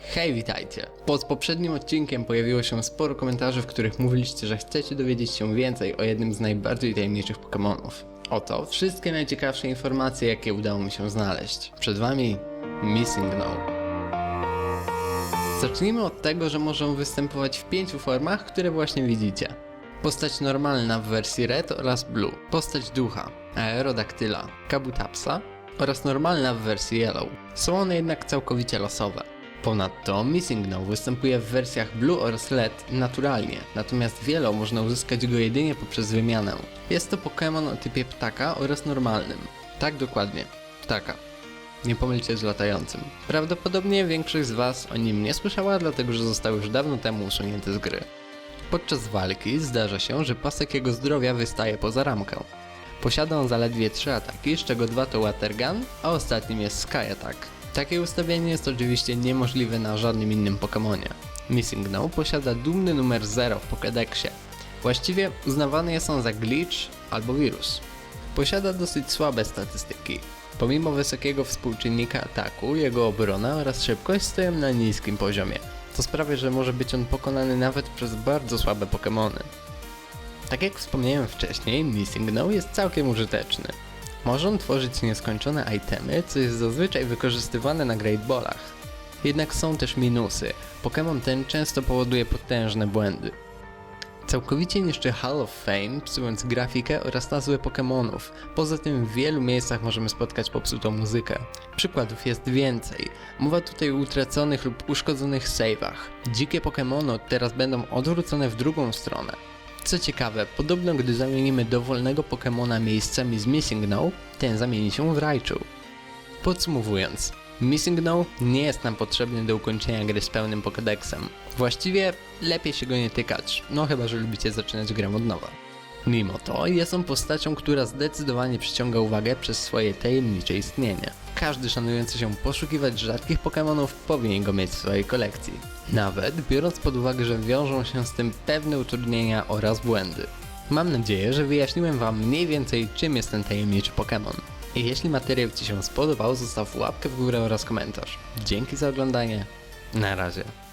Hej, witajcie! Pod poprzednim odcinkiem pojawiło się sporo komentarzy, w których mówiliście, że chcecie dowiedzieć się więcej o jednym z najbardziej tajemniczych Pokémonów. Oto wszystkie najciekawsze informacje, jakie udało mi się znaleźć. Przed wami Missing No. Zacznijmy od tego, że może występować w pięciu formach, które właśnie widzicie. Postać normalna w wersji Red oraz Blue, postać ducha, Aerodactyla, Kabutapsa oraz normalna w wersji Yellow. Są one jednak całkowicie losowe. Ponadto Missing No występuje w wersjach Blue oraz Red naturalnie, natomiast w Yellow można uzyskać go jedynie poprzez wymianę. Jest to Pokémon o typie ptaka oraz normalnym. Tak dokładnie, ptaka. Nie pomylcie z latającym. Prawdopodobnie większość z Was o nim nie słyszała, dlatego że został już dawno temu usunięty z gry. Podczas walki zdarza się, że pasek jego zdrowia wystaje poza ramkę. Posiada on zaledwie 3 ataki, z czego dwa to Water Gun, a ostatnim jest Sky Attack. Takie ustawienie jest oczywiście niemożliwe na żadnym innym Pokémonie. Missing No posiada dumny numer 0 w Pokédexie. Właściwie uznawany jest on za glitch albo wirus. Posiada dosyć słabe statystyki. Pomimo wysokiego współczynnika ataku, jego obrona oraz szybkość stoją na niskim poziomie. To sprawia, że może być on pokonany nawet przez bardzo słabe Pokémony. Tak jak wspomniałem wcześniej, Missing No jest całkiem użyteczny. Może on tworzyć nieskończone itemy, co jest zazwyczaj wykorzystywane na Great Ballach. Jednak są też minusy. Pokémon ten często powoduje potężne błędy. Całkowicie niszczy Hall of Fame, psując grafikę oraz nazwy Pokémonów. Poza tym w wielu miejscach możemy spotkać popsutą muzykę. Przykładów jest więcej. Mowa tutaj o utraconych lub uszkodzonych save'ach. Dzikie Pokémony teraz będą odwrócone w drugą stronę. Co ciekawe, podobno gdy zamienimy dowolnego Pokémona miejscami z Missing No, ten zamieni się w Raichu. Podsumowując, Missing No nie jest nam potrzebny do ukończenia gry z pełnym Pokédexem. Właściwie lepiej się go nie tykać, no chyba, że lubicie zaczynać grę od nowa. Mimo to jest on postacią, która zdecydowanie przyciąga uwagę przez swoje tajemnicze istnienie. Każdy szanujący się poszukiwać rzadkich Pokémonów powinien go mieć w swojej kolekcji. Nawet biorąc pod uwagę, że wiążą się z tym pewne utrudnienia oraz błędy. Mam nadzieję, że wyjaśniłem Wam mniej więcej czym jest ten tajemniczy Pokémon. Jeśli materiał Ci się spodobał, zostaw łapkę w górę oraz komentarz. Dzięki za oglądanie. Na razie.